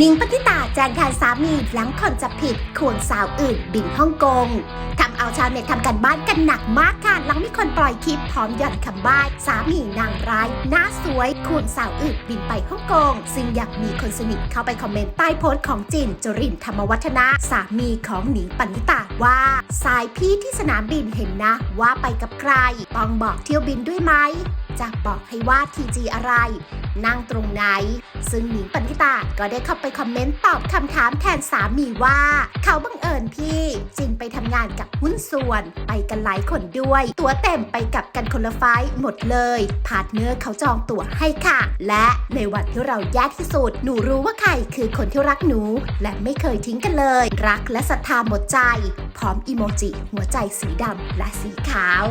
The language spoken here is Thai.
นิงปฏิตาแจ้งแทนสามีหลังคนจะผิดควงสาวอื่นบินฮ่องกงทำเอาชาวเน็ตทำกันบ้านกันหนักมากค่ะหลังมีคนปล่อยคลิปพร้อมหย่อนคำบ้านสามีนางร้ายหน้าสวยควงสาวอื่นบินไปฮ่องกง ซึ่งอยากมีคนสนิทเข้าไปคอมเมนต์ใต้โพสต์ของจินจรินธรรมวัฒนะสามีของหนิงปณิตาว่า สายพี่ที่สนามบินเห็นนะว่าไปกับใคร ต้องบอกเที่ยวบินด้วยไหม จะบอกให้ว่าทีจีอะไร นั่งตรงไหน ซึ่งหนิงปณิตาก็ได้เข้าไปคอมเมนต์ตอบคำถามแทนสามีว่า เขาบังเอิญพี่จินไปทำงานกับหุ้นส่วน ไปกันหลายคนด้วย ตั๋วเต็มไปกับกันคนละไฟหมดเลยพาร์ทเนอร์เขาจองตั๋วให้ค่ะ และในวันที่เราแย่ที่สุดหนูรู้ว่าใครคือคนที่รักหนู และไม่เคยทิ้งกันเลย รักและศรัทธาหมดใจ พร้อมอีโมจิหัวใจสีดำและสีขาว